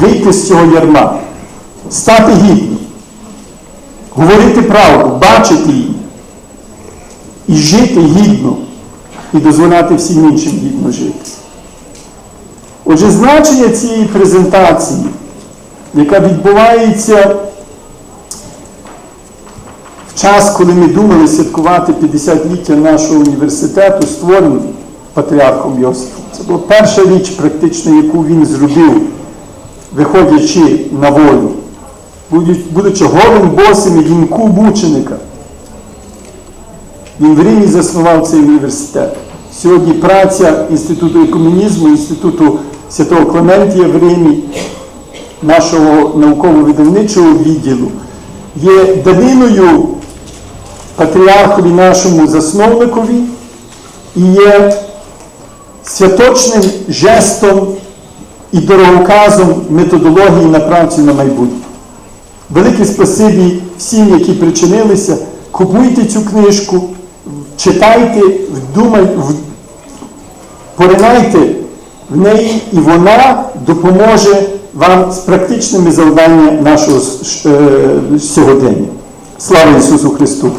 вийти з цього ярма, стати гідним, говорити правду, бачити її. І жити гідно, і дозволяти всім іншим гідно жити. Отже, значення цієї презентації, яка відбувається в час, коли ми думали святкувати 50-ліття нашого університету, створений патріархом Йосифом. Це була перша річ, практично, яку він зробив, виходячи на волю, будучи- голим босим вінку мученика. Він в Римі заснував цей університет. Сьогодні праця Інституту екомунізму, Інституту Святого Клементія в Римі, нашого науково-видавничого відділу, є даниною патріархові нашому засновникові і є святочним жестом і дороговказом методології на працю на майбутнє. Велике спасибі всім, які причинилися. Купуйте цю книжку, читайте, вдумай, в- поринайте в неї, і вона допоможе вам з практичними завданнями нашого е, сьогодення. Слава Ісусу Христу!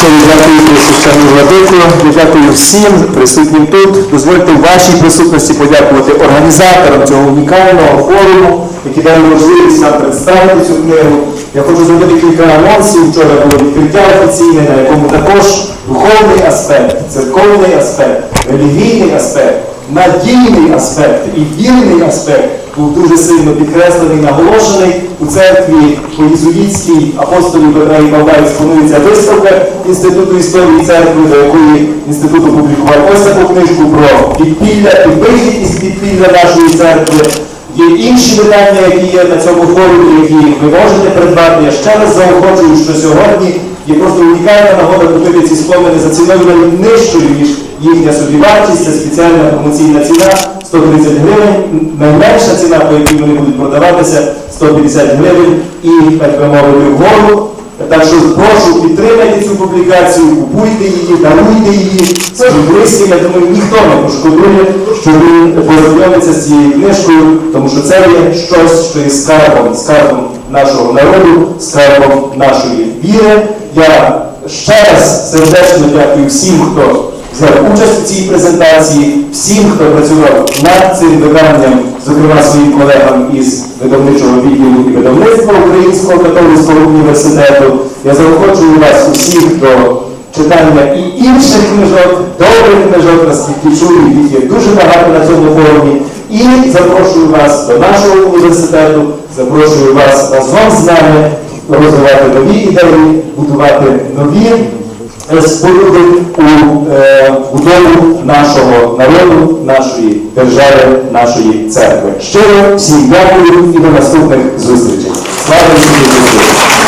Щиро дякую священну владику, дякую всім присутнім тут. Дозвольте вашій присутності подякувати організаторам цього унікального форуму, які дали можливість нам представити цю книгу. Я хочу зробити кілька анонсів. Вчора було відкриття офіційне, на якому також духовний аспект, церковний аспект, релігійний аспект, надійний аспект і вірний аспект був дуже сильно підкреслений, наголошений у церкві по єзуїтській апостолі Петра і Павла експонується виставка Інституту історії церкви, до якої інститут опублікував ось таку книжку про підпілля і вихідність підпілля нашої церкви. Є інші видання, які є на цьому форумі, які ви можете придбати. Я ще раз заохочую, що сьогодні є просто унікальна нагода купити ці спомини за ціною нижчою, ніж їхня собівартість. Це спеціальна промоційна ціна 130 гривень. Найменша ціна, по якій вони будуть продаватися, 150 гривень і, так би мовити, вгору. Так що прошу підтримайте цю публікацію, купуйте її, даруйте її. Це близькі, я думаю, ніхто не пошкодує, що він познайомиться з цією книжкою, тому що це є щось, що є скарбом, скарбом нашого народу, скарбом нашої віри. Я ще раз сердечно дякую всім, хто взяв участь у цій презентації, всім, хто працював над цим виданням, зокрема своїм колегам із видавничого відділу і видавництва Українського католицького університету. Я заохочую вас усіх до читання і інших книжок, добрих книжок, наскільки чую, їх є дуже багато на цьому форумі. І запрошую вас до нашого університету, запрошую вас разом з нами розвивати нові ідеї, будувати нові е, споруди у е, будову нашого народу, нашої держави, нашої церкви. Щиро всім дякую і до наступних зустрічей. Слава Ісусу!